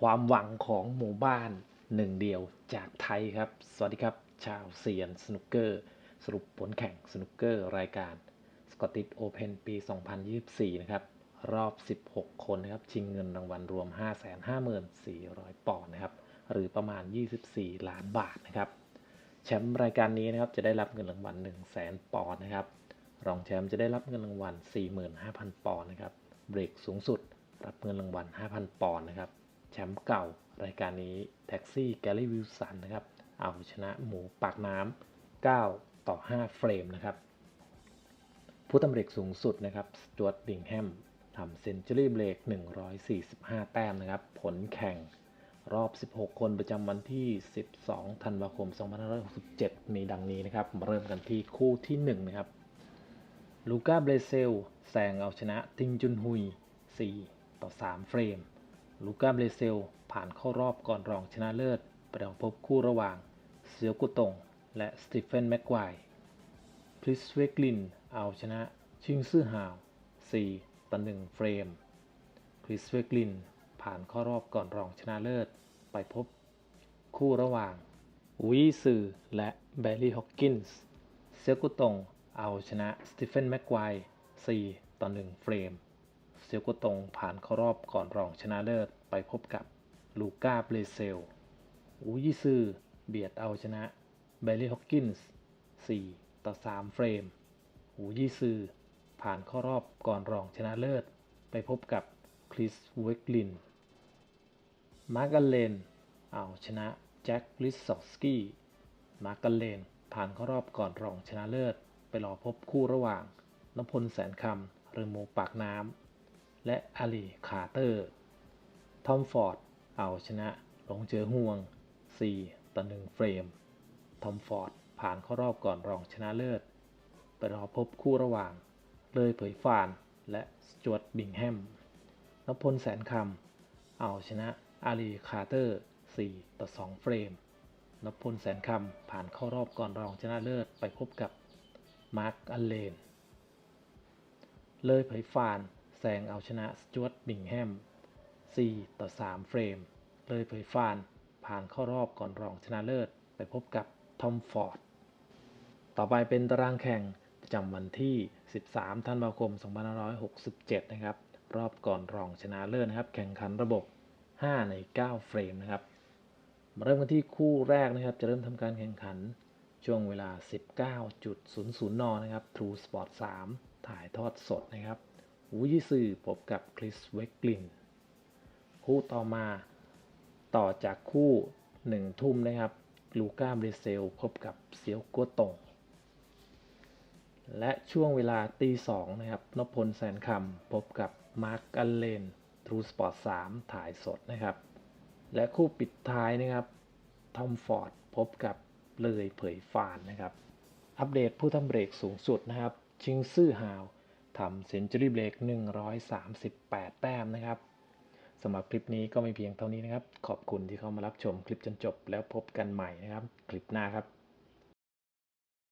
ความหวังของหมู่บ้านหนึ่งเดียวจากไทยครับ สวัสดีครับ ชาวเซียนสนุกเกอร์ สรุปผลแข่งสนุกเกอร์รายการ Scottish Open ปี 2024 นะครับ รอบ 16 คนนะครับ ชิงเงินรางวัลรวม 554,400 ปอนด์นะครับ หรือประมาณ 24 ล้านบาทนะครับ แชมป์รายการนี้นะครับจะได้รับเงินรางวัล 1 0 0 0 0แปอนด์นะครับ รองแชมป์จะได้รับเงินรางวัล 45,000 ปอนด์นะครับ เบรกสูงสุด รับเงินรางวัล 5,000 ปอนด์นะครับ แชมป์เก่ารายการนี้แท็กซี่แกลลี่วิลสันนะครับ เอาชนะหมูปากน้ำ9 ต่อ 5 เฟรมนะครับ ผู้ทำเบรกสูงสุดนะครับสจวตบิงแฮมทำเซนจูรี่เบรก145 แต้มนะครับ ผลแข่งรอบ 16 คนประจำวันที่ 12 ธันวาคม 2567 มีดังนี้นะครับ มาเริ่มกันที่คู่ที่ 1 นะครับ ลูก้าเบรเซลแซงเอาชนะติงจุนฮุย 4 ต่อ 3 เฟรม ลูก้าเบเซล ผ่านเข้ารอบก่อนรองชนะเลิศไปรองพบคู่ระหว่างเซียวกุตง และสตีเฟนแม็กควายพริสเวกลิน เอาชนะชิงซื่อฮาว 4ต่อ1เฟรมพริสเวกลิน ผ่านเข้ารอบก่อนรองชนะเลิศ ไปพบคู่ระหว่างวีซือและแบร์รี่ฮอกกินส์ เซียวกุตง เอาชนะสตีเฟนแม็กควาย4ต่อ1เฟรม ซียวกุตงผ่านเข้ารอบก่อนรองชนะเลิศไปพบกับลูก้าเบรเซล อูยิซือเบียดเอาชนะเบลลี่ฮอกกินส์4ต่อ 3 เฟรม อูยิซือผ่านเข้ารอบก่อนรองชนะเลิศ ไปพบกับคริสเวกลิน มาร์กัลเลน เอาชนะแจ็คลิสซอฟสกี้ มาร์กัลเลนผ่านเข้ารอบก่อนรองชนะเลิศ ไปรอพบคู่ระหว่างนพพลแสนคำหรือหมูปากน้ำ และอาลีคาร์เตอร์ ทอมฟอร์ด เอาชนะหลงเจอห่วง 4 ต่อ 1 เฟรม ทอมฟอร์ด ผ่านเข้ารอบก่อนรองชนะเลิศ ไปรอพบคู่ระหว่าง เลยเผยฟาน และสจวตบิงแฮมนพลแสนคำ เอาชนะอาลีคาร์เตอร์ 4 ต่อ 2 เฟรมนพลแสนคำ ผ่านเข้ารอบก่อนรองชนะเลิศไปพบกับมาร์คอัลเลน เลยเผยฟาน ซงเอาชนะสจวตบิงแฮม 4 ต่อ 3 เฟรม เลยเผยฟาน ผ่านเข้ารอบก่อนรองชนะเลิศ ไปพบกับทอมฟอร์ด ต่อไปเป็นตารางแข่งประจำวันที่ 13 ธันวาคม 2567 นะครับ รอบก่อนรองชนะเลิศนะครับ แข่งขันระบบ 5 ใน 9 เฟรมนะครับ มาเริ่มกันที่คู่แรกนะครับ จะเริ่มทำการแข่งขันช่วงเวลา 19.00 น นะครับ True Sport 3 ถ่ายทอดสดนะครับ วูยิซือพบกับคริสเวกลิน คู่ต่อมาต่อจากคู่1ทุ่มนะครับ ลูก้าเบรเซลพบกับเซียวกัวตง และช่วงเวลาตีสองนะครับนพพลแสนคำพบกับมาร์กอัลเลนทรูสปอร์ต3ถ่ายสดนะครับ และคู่ปิดท้ายนะครับทอมฟอร์ดพบกับเลยเผยฟานนะครับ อัปเดตผู้ทำเบรกสูงสุดนะครับ ชิงซื่อฮาว ทำเซนจูรี่เบรก138 แต้มนะครับสำหรับคลิปนี้ก็ไม่เพียงเท่านี้นะครับ ขอบคุณที่เข้ามารับชมคลิปจนจบแล้วพบกันใหม่นะครับ คลิปหน้าครับ